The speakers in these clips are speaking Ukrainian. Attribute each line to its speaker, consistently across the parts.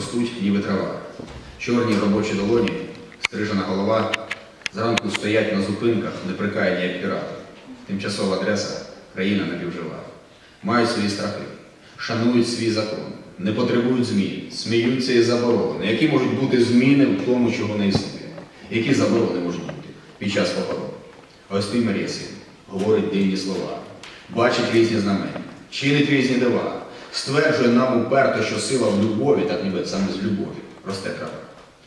Speaker 1: ростуть ніби трава. Чорні робочі долоні, стрижена голова, зранку стоять на зупинках, неприкаяні, як пірати. Тимчасова адреса країна напівжива. Мають свої страхи, шанують свій закон, не потребують змін, сміються із заборони. Які можуть бути зміни в тому, чого не існує? Які заборони можуть бути під час похорону? Марія син, говорить дивні слова, бачить різні знамення, чинить різні дива, стверджує нам уперто, що сила в любові, так ніби саме з любові, росте трава.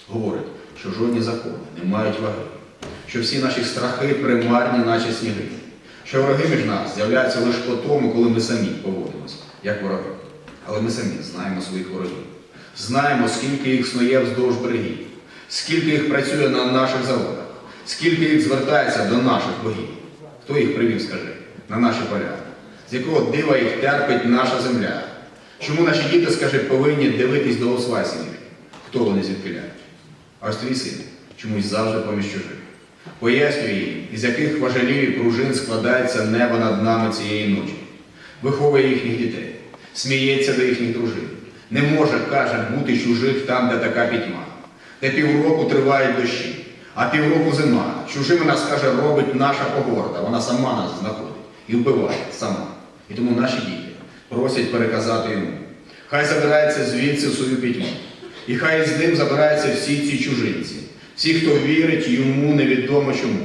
Speaker 1: Говорить, що жодні закони не мають ваги, що всі наші страхи примарні, наче сніги, що вороги між нас з'являються лише по тому, коли ми самі поводимося, як вороги. Але ми самі знаємо своїх ворогів. Знаємо, скільки їх снує вздовж берегів, скільки їх працює на наших заводах, скільки їх звертається до наших богів. Хто їх привів, скажи, на наші поля? З якого дива їх терпить наша земля? Чому наші діти, скажи, повинні дивитись до освасів? Хто вони звідкиля? А ось твій син чомусь завжди поміж чужих. Пояснює їм, із яких важелів і пружин складається небо над нами цієї ночі. Виховує їхніх дітей, сміється до їхніх дружин. Не може, каже, бути чужих там, де така пітьма. Де півроку тривають дощі, а півроку зима. Чужими нас, каже, робить наша погорда. Вона сама нас знаходить і вбиває сама. І тому наші діти просять переказати йому. Хай забирається звідси в свою пітьму. І хай з ним забираються всі ці чужинці, всі, хто вірить йому невідомо чому.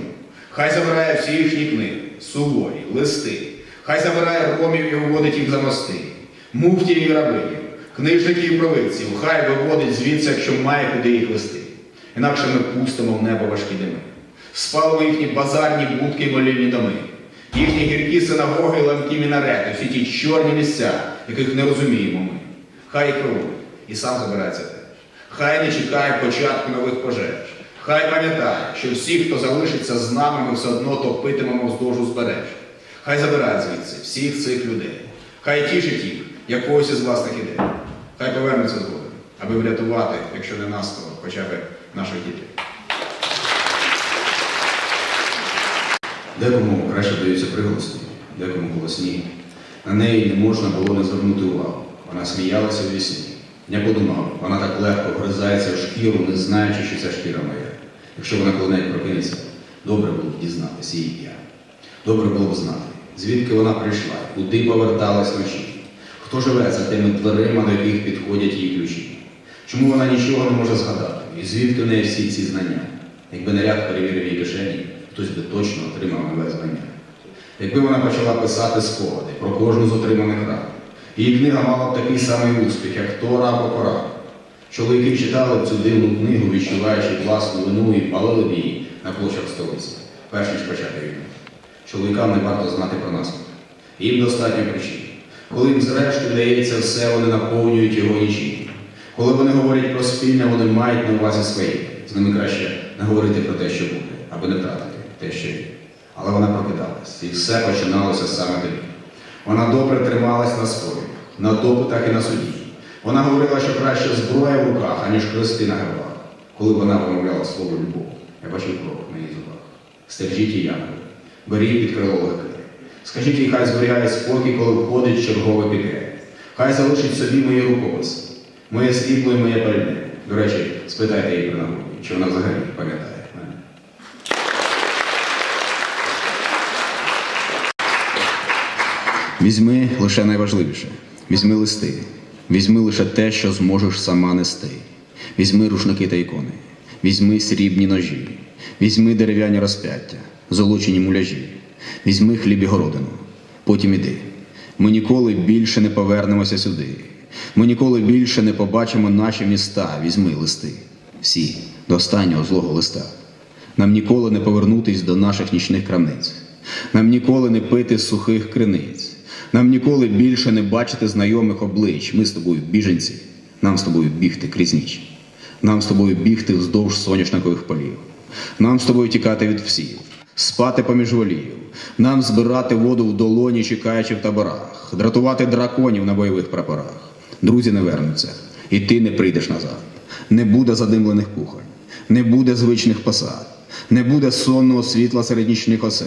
Speaker 1: Хай забирає всі їхні книги, суворі, листи. Хай забирає ромів і виводить їх за мости, муфтів і рабинів, книжників і провидців, хай виводить звідси, якщо має куди їх вести. Інакше ми пустимо в небо важкі дими. Спалимо їхні базарні будки і молільні доми, їхні гіркі синагоги, ламкі мінарети, всі ті чорні місця, яких не розуміємо ми. Хай їх і сам забирається теж. Хай не чекає початку нових пожеж. Хай пам'ятає, що всі, хто залишиться з нами, ми все одно топитимемо вздовж узбережжя. Хай забирає звідси всіх цих людей. Хай тішить їх якогось із власних ідей. Хай повернеться згодом, аби врятувати, якщо не нас, то хоча б наших дітей. Декому краще даються приголосні, декому голосні. На неї не можна було не звернути увагу. Вона сміялася в вісні. Я подумав, вона так легко вгризається в шкіру, не знаючи, що це шкіра моя. Якщо вона коли-небудь прокинеться, добре було б дізнатися її ім'я. Добре було б знати, звідки вона прийшла, куди поверталась вночі, хто живе за тими дверима, до яких підходять її ключі. Чому вона нічого не може згадати, і звідки в неї всі ці знання? Якби наряд перевірив її кишені, хтось би точно отримав нове знання. Якби вона почала писати спогади про кожну з отриманих рад, її книга мала б такий самий успіх, як Тора або Коран. Чоловіки читали цю дивну книгу, відчуваючи власну вину і палили б її на площах столиці, перш ніж почати війну. Чоловікам не варто знати про нас. Їм достатньо причин. Коли їм зрештою дається все, вони наповнюють його нічим. Коли вони говорять про спільне, вони мають на увазі своє. З ними краще не говорити про те, що буде, аби не втратити те, що є. Але вона прокидалась, і все починалося саме тоді. Вона добре трималась на спорі, на допитах і на суді. Вона говорила, що краще зброя в руках, аніж хрести на гербах. Коли вона вимовляла слово любов, я бачив кров на її зубах. Стержіть її янголи, беріть під крило легке. Скажіть їй, хай зберігає спокій, коли входить чергове піде. Хай залишить собі мої рукописи, моє світло і моє пальне. До речі, спитайте її при нагоді, чи вона взагалі пам'ятає Візьми лише найважливіше. Візьми листи. Візьми лише те, що зможеш сама нести. Візьми рушники та ікони. Візьми срібні ножі. Візьми дерев'яні розп'яття, золочені муляжі. Візьми хліб і городину. Потім іди. Ми ніколи більше не повернемося сюди. Ми ніколи більше не побачимо наші міста. Візьми листи. Всі до останнього злого листа. Нам ніколи не повернутись до наших нічних крамниць. Нам ніколи не пити сухих криниць. Нам ніколи більше не бачити знайомих облич. Ми з тобою біженці. Нам з тобою бігти крізь ніч. Нам з тобою бігти вздовж соняшникових полів. Нам з тобою тікати від всіх, спати поміж волів. Нам збирати воду в долоні, чекаючи в таборах, дратувати драконів на бойових прапорах. Друзі не вернуться, і ти не прийдеш назад. Не буде задимлених кухонь, не буде звичних посад, не буде сонного світла серед нічних осель,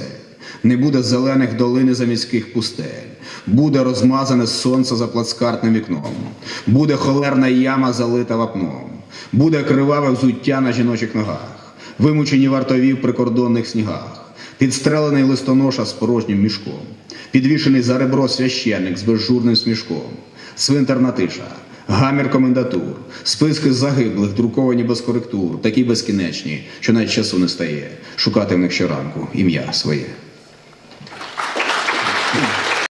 Speaker 1: Не буде зелених долин і заміських пустель. Буде розмазане сонце за плацкартним вікном. Буде холерна яма залита вапном. Буде криваве взуття на жіночих ногах. Вимучені вартові в прикордонних снігах. Підстрелений листоноша з порожнім мішком. Підвішений за ребро священник з безжурним смішком. Свинтерна тиша. Гамір комендатур, списки загиблих, друковані без коректур, такі безкінечні, що навіть часу не стає. Шукати в них щоранку ім'я своє. Thank you.